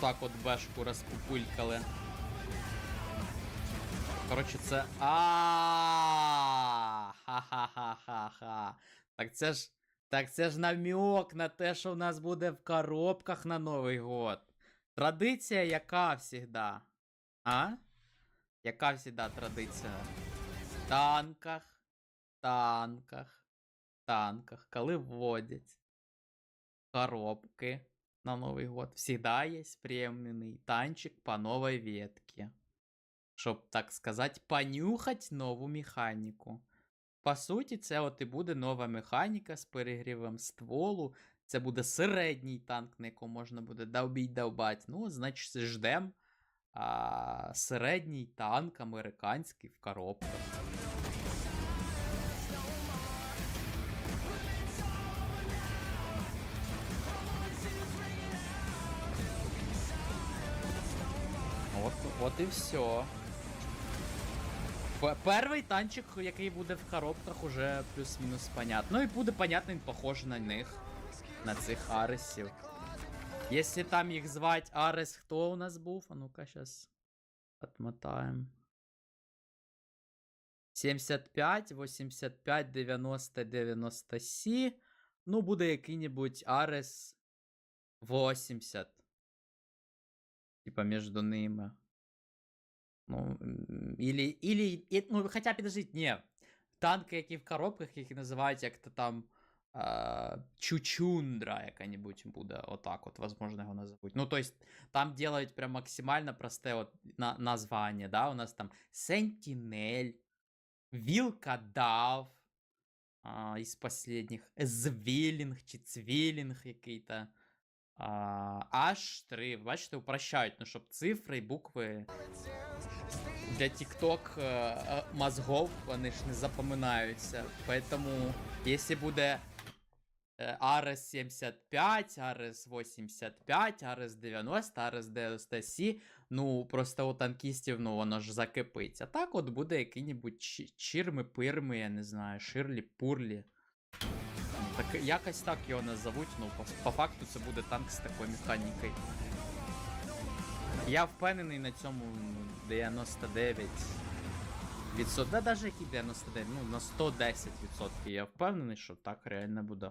так от бешку розпупулькали. Коротше, це. А. Ха-ха-ха-ха-ха. Так це ж. Так це ж намек на те, що в нас буде в коробках на Новий год. Традиція яка всегда? А? Яка всегда традиція? В танках, танках, танках, коли вводять коробки на Новый год, всегда есть премиальный танчик по новой ветке. Щоб, так сказать, понюхать нову механіку. По суті, це от і буде нова механіка з перегрівом стволу. Це буде середній танк, на якому можна буде довбіть довбать. Ну, значить, ждем а, середній танк американський в коробках. От, от і все. Перший танчик, який буде в коробках, уже плюс-мінус понятно. Ну і буде понятно, він похожий на них. На цих Аресів. Якщо там їх звать Арес, хто у нас був? А ну-ка, сейчас отмотаем. 75, 85, 90, 90 Сі. Ну, буде який-небудь Арес 80. Типа между ними. Ну, м, или, или, і- ну, хоча підождіть, ні. Танки, які в коробках, їх називають як-то там а, Чучундра яка-небудь буде. Отак от, возможно, його назовуть. Ну, то есть, там делают прям максимально просте от на, названня, да? У нас там Сентинель, Вілкадав, а, із последних, Звілінг чи Цвілінг який-то. А, H3, бачите, упрощають, ну, щоб цифри і букви для TikTok е, е, мозгов вони ж не запоминаються. Поэтому, якщо буде Ares 75, Ares 85, Ares 90, Ares 90 C, ну просто у танкістів ну воно ж закипить. А так от буде який-небудь чі- чірми-пирми, я не знаю, ширлі-пурлі. Так якось так його назовуть, ну по, по факту це буде танк з такою механікою. Я впевнений на цьому ну, 99 відсотків. Да навіть які 99, ну на 110% Я впевнений, що так реально буде.